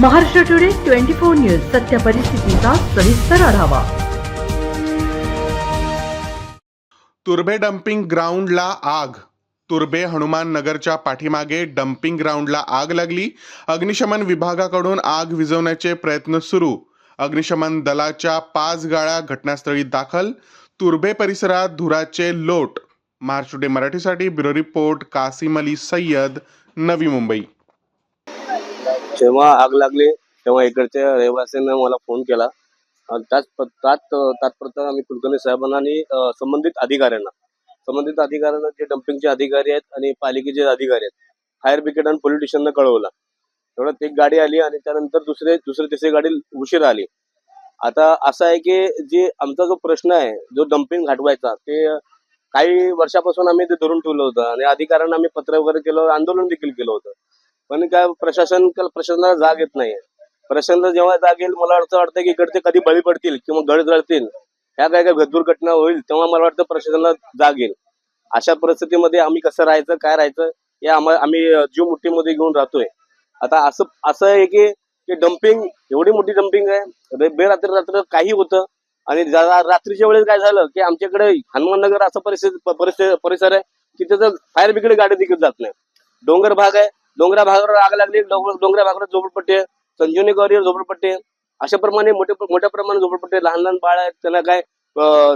Maharashtra today twenty four news सत्य परिस्थितीचा सविस्तर आढावा. तुर्भे डम्पिंग ग्राउंडला आग. तुर्भे हनुमान नगरच्या पाठीमागे डम्पिंग ग्राउंडला आग लागली. अग्निशमन विभागाकडून आग विझवण्याचे प्रयत्न सुरू. अग्निशमन दलाच्या पाच गाळ्या घटनास्थळी दाखल. तुर्भे परिसरात धुराचे लोट. महाराष्ट्र टुडे मराठीसाठी ब्युरो रिपोर्ट कासिम अली सय्यद नवी मुंबई. जेव्हा आग लागली तेव्हा इकडच्या रहिवासींना मला फोन केला. त्याच त्यात त्याच तात्पुरता आम्ही कुलकर्णी साहेबांना आणि संबंधित अधिकाऱ्यांना संबंधित अधिकाऱ्यांना जे डम्पिंगचे अधिकारी आहेत आणि पालिकेचे अधिकारी आहेत फायर ब्रिगेड आणि पोलीस स्टेशनला कळवलं. तेवढ्यात एक गाडी आली आणि त्यानंतर दुसरे दुसरी तिसरी गाडी उशीर आली. आता असं आहे की जे आमचा जो प्रश्न आहे जो डम्पिंग घाटवायचा ते काही वर्षापासून आम्ही ते धरून ठेवलं होतं आणि अधिकाऱ्यांना आम्ही पत्र वगैरे केलं आंदोलन देखील केलं होतं. पण काय प्रशासन प्रशासनाला जाग येत नाही प्रशासनाला जेव्हा जाग येईल मला असं वाटतं की इकडचे कधी बळी पडतील किंवा गळ जळतील ह्या काय काय दुर्घटना होईल तेव्हा मला वाटतं प्रशासनाला जाग येईल. अशा परिस्थितीमध्ये आम्ही कसं राहायचं काय राहायचं हे आम्हा आम्ही जीव मुठीमध्ये घेऊन राहतोय. आता असं असं आहे की की डम्पिंग एवढी मोठी डम्पिंग आहे. बेरात्री रात्र काही होतं. आणि जरा रात्रीच्या वेळेस काय झालं की आमच्याकडे हनुमाननगर असा परिस्थिती परिस्थिती परिसर आहे की त्याचं फायर ब्रिगेड गाडी देखील जात नाही डोंगर भाग आहे डोंगरा भागावर आग लागली डोंगर भागावर झोपडपट्टी संजीवनी गौरीवर झोपडपट्टी अशा प्रमाणे मोठे मोठ्या प्रमाणात झोपडपट्टी. लहान लहान बाळ आहेत त्यांना काय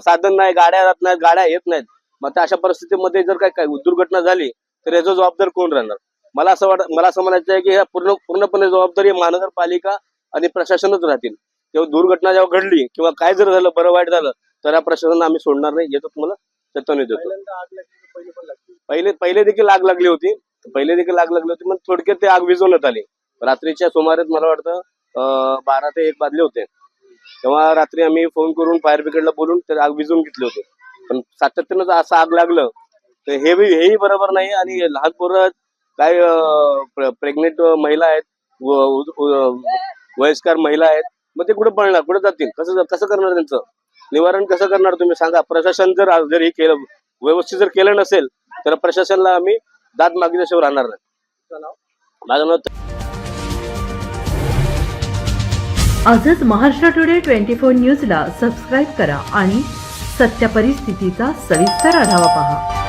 साधन नाही गाड्या जात नाहीत गाड्या येत नाहीत. मग अशा परिस्थितीमध्ये जर काय काय दुर्घटना झाली तर याचा जबाबदार कोण राहणार? मला असं वाट मला असं म्हणायचं आहे की ह्या पूर्ण पूर्णपणे जबाबदारी महानगरपालिका आणि प्रशासनच राहतील. तेव्हा दुर्घटना जेव्हा घडली किंवा काय जर झालं बरं वाईट झालं तर या प्रशासनाला आम्ही सोडणार नाही याचं तुम्हाला चेतवणी देतो. पहिले पहिले देखील आग लागली होती. पहिले देखील आग लागली होती मग थोडक्यात ते आग विझवण्यात आली. रात्रीच्या सुमारेत मला वाटतं बारा ते एक वाजले होते. तेव्हा रात्री आम्ही फोन करून फायर ब्रिगेडला बोलून ते आग विझवून घेतले होते. पण सातत्यानं जर असं आग लागलं तर हे बी- हेही बरोबर नाही आणि लहान पोरं काय प्रेग्नेंट महिला आहेत वयस्कर महिला आहेत मग ते कुठे पळणार कुठे जातील कसं कसं करणार त्यांचं? निवारण कसं करणार तुम्ही सांगा? प्रशासन जर जर हे केलं व्यवस्थित जर केलं नसेल तर प्रशासनाला आम्ही दाद मागितल्याशिवाय राहणार नाही. माझं नाव आजच महाराष्ट्र टुडे ट्वेंटी फोर न्यूजला सबस्क्राईब करा आणि सत्य परिस्थितीचा सविस्तर आढावा पहा.